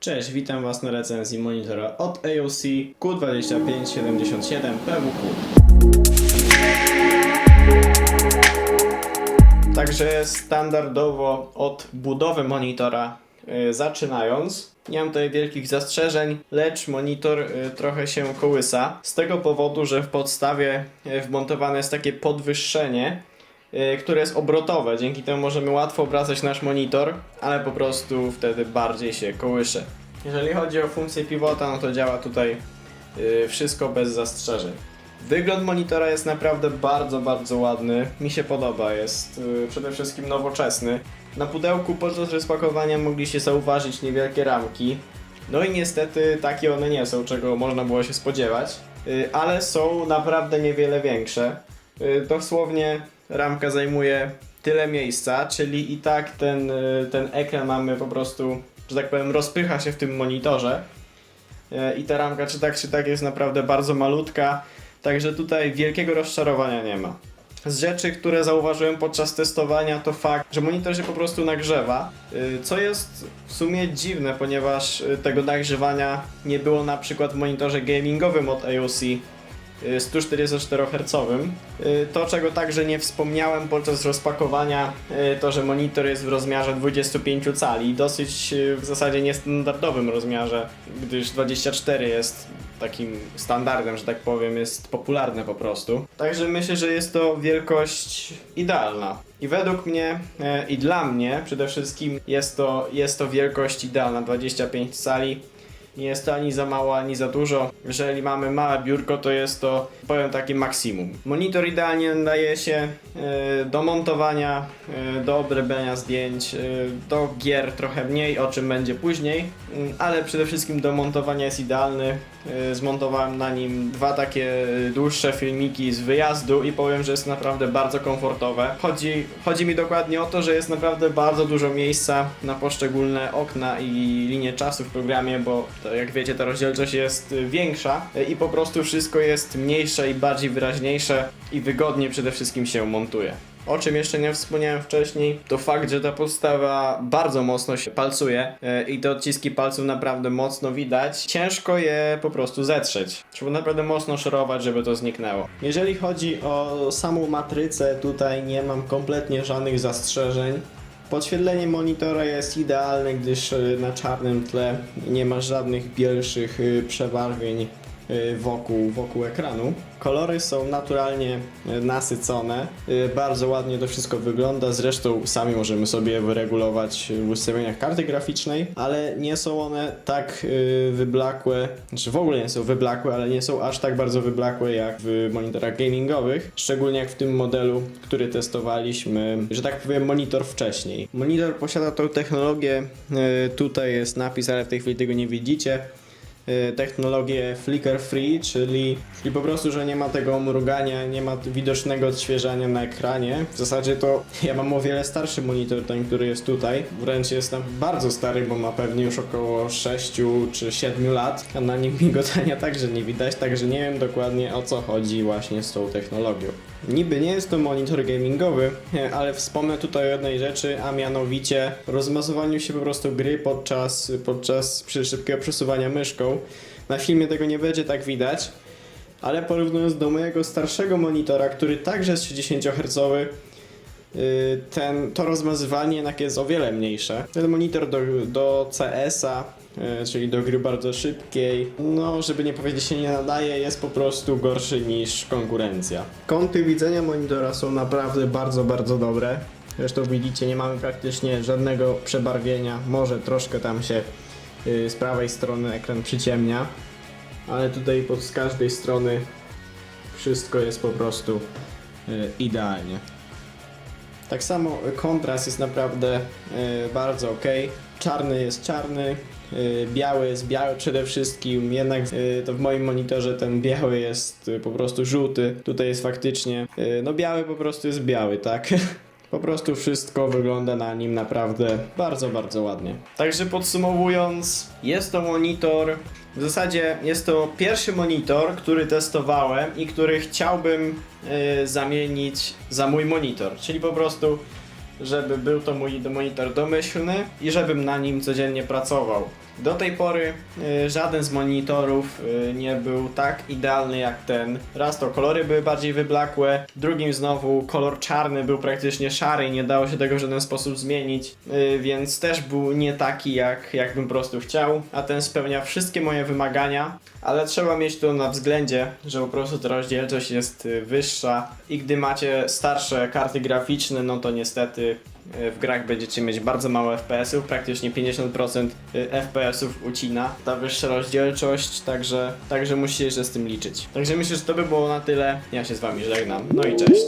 Cześć, witam Was na recenzji monitora od AOC Q2577 PWQ. Także standardowo od budowy monitora y, zaczynając, nie mam tutaj wielkich zastrzeżeń, lecz monitor y, trochę się kołysa. Z tego powodu, że w podstawie y, wmontowane jest takie podwyższenie, które jest obrotowe. Dzięki temu możemy łatwo obracać nasz monitor, ale po prostu wtedy bardziej się kołysze. Jeżeli chodzi o funkcję pivota, no to działa tutaj y, wszystko bez zastrzeżeń. Wygląd monitora jest naprawdę bardzo, bardzo ładny. Mi się podoba, jest y, przede wszystkim nowoczesny. Na pudełku podczas rozpakowania mogliście zauważyć niewielkie ramki. No i niestety takie one nie są, czego można było się spodziewać, y, ale są naprawdę niewiele większe. Y, Dosłownie ramka zajmuje tyle miejsca, czyli i tak ten, y, ten ekran mamy po prostu, że tak powiem, rozpycha się w tym monitorze. Y, I ta ramka, czy tak, czy tak, jest naprawdę bardzo malutka, także tutaj wielkiego rozczarowania nie ma. Z rzeczy, które zauważyłem podczas testowania, to fakt, że monitor się po prostu nagrzewa, y, co jest w sumie dziwne, ponieważ tego nagrzewania nie było na przykład w monitorze gamingowym od AOC 144 Hz. Y, To, czego także nie wspomniałem podczas rozpakowania, y, to, że monitor jest w rozmiarze 25 cali, dosyć y, w zasadzie niestandardowym rozmiarze, gdyż 24 jest takim standardem, że tak powiem, jest popularne po prostu. Także myślę, że jest to wielkość idealna. I według mnie i dla mnie przede wszystkim jest to, jest to wielkość idealna 25 cali. Nie jest to ani za mało, ani za dużo. Jeżeli mamy małe biurko, to jest to, powiem takie maksimum. Monitor idealnie nadaje się e, do montowania, e, do obrabiania zdjęć, e, do gier trochę mniej, o czym będzie później, Mm, ale przede wszystkim do montowania jest idealny. Zmontowałem na nim dwa takie dłuższe filmiki z wyjazdu i powiem, że jest naprawdę bardzo komfortowe. Chodzi, chodzi mi dokładnie o to, że jest naprawdę bardzo dużo miejsca na poszczególne okna i linie czasu w programie, bo to, jak wiecie ta rozdzielczość jest y, większa y, i po prostu wszystko jest mniejsze i bardziej wyraźniejsze i wygodnie przede wszystkim się montuje. O czym jeszcze nie wspomniałem wcześniej, to fakt, że ta podstawa bardzo mocno się palcuje y, i te odciski palców naprawdę mocno widać. Ciężko je po prostu zetrzeć. Trzeba naprawdę mocno szorować, żeby to zniknęło. Jeżeli chodzi o samą matrycę, tutaj nie mam kompletnie żadnych zastrzeżeń. Podświetlenie monitora jest idealne, gdyż y, na czarnym tle nie ma żadnych bielszych y, przebarwień wokół, wokół ekranu. Kolory są naturalnie y, nasycone, y, bardzo ładnie to wszystko wygląda, zresztą sami możemy sobie wyregulować y, w ustawieniach karty graficznej, ale nie są one tak y, wyblakłe, znaczy w ogóle nie są wyblakłe, ale nie są aż tak bardzo wyblakłe jak w monitorach gamingowych, szczególnie jak w tym modelu, który testowaliśmy, że tak powiem, monitor wcześniej. Monitor posiada tą technologię, y, tutaj jest napis, ale w tej chwili tego nie widzicie, y, technologię flicker free, czyli, czyli po prostu, że nie ma tego mrugania, nie ma widocznego odświeżania na ekranie. W zasadzie to ja mam o wiele starszy monitor, ten, który jest tutaj. Wręcz jest tam bardzo stary, bo ma pewnie już około 6 czy 7 lat, a na nim migotania także nie widać, także nie wiem dokładnie o co chodzi właśnie z tą technologią. Niby nie jest to monitor gamingowy, e, ale wspomnę tutaj o jednej rzeczy, a mianowicie rozmazowaniu się po prostu gry podczas, podczas szybkiego przesuwania myszką. Na filmie tego nie będzie tak widać, ale porównując do mojego starszego monitora, który także jest 60 Hz, ten, to rozmazywanie jednak jest o wiele mniejsze. Ten monitor do, do CS-a, y, czyli do gry bardzo szybkiej, no żeby nie powiedzieć się nie nadaje, jest po prostu gorszy niż konkurencja. Kąty widzenia monitora są naprawdę bardzo, bardzo dobre. Zresztą widzicie, nie mamy praktycznie żadnego przebarwienia, może troszkę tam się y, z prawej strony ekran przyciemnia, ale tutaj z każdej strony wszystko jest po prostu y, idealnie. Tak samo kontrast jest naprawdę y, bardzo ok. Czarny jest czarny, y, biały jest biały przede wszystkim, jednak to w moim monitorze ten biały jest po prostu żółty. Tutaj jest faktycznie, no biały po prostu jest biały, tak? Po prostu wszystko wygląda na nim naprawdę bardzo, bardzo ładnie. Także podsumowując, jest to monitor. W zasadzie jest to pierwszy monitor, który testowałem i który chciałbym y, zamienić za mój monitor. Czyli po prostu, żeby był to mój monitor domyślny i żebym na nim codziennie pracował. Do tej pory y, żaden z monitorów y, nie był tak idealny jak ten. Raz to kolory były bardziej wyblakłe, drugim znowu kolor czarny był praktycznie szary i nie dało się tego w żaden sposób zmienić, y, więc też był nie taki jak, jak bym po prostu chciał, a ten spełnia wszystkie moje wymagania, ale trzeba mieć to na względzie, że po prostu ta rozdzielczość jest wyższa i gdy macie starsze karty graficzne, no to niestety w grach będziecie mieć bardzo mało FPS-ów, praktycznie 50% y, FPS-ów ucina ta wyższa rozdzielczość, także, także musicie się z tym liczyć. Także myślę, że to by było na tyle. Ja się z wami żegnam, no i cześć.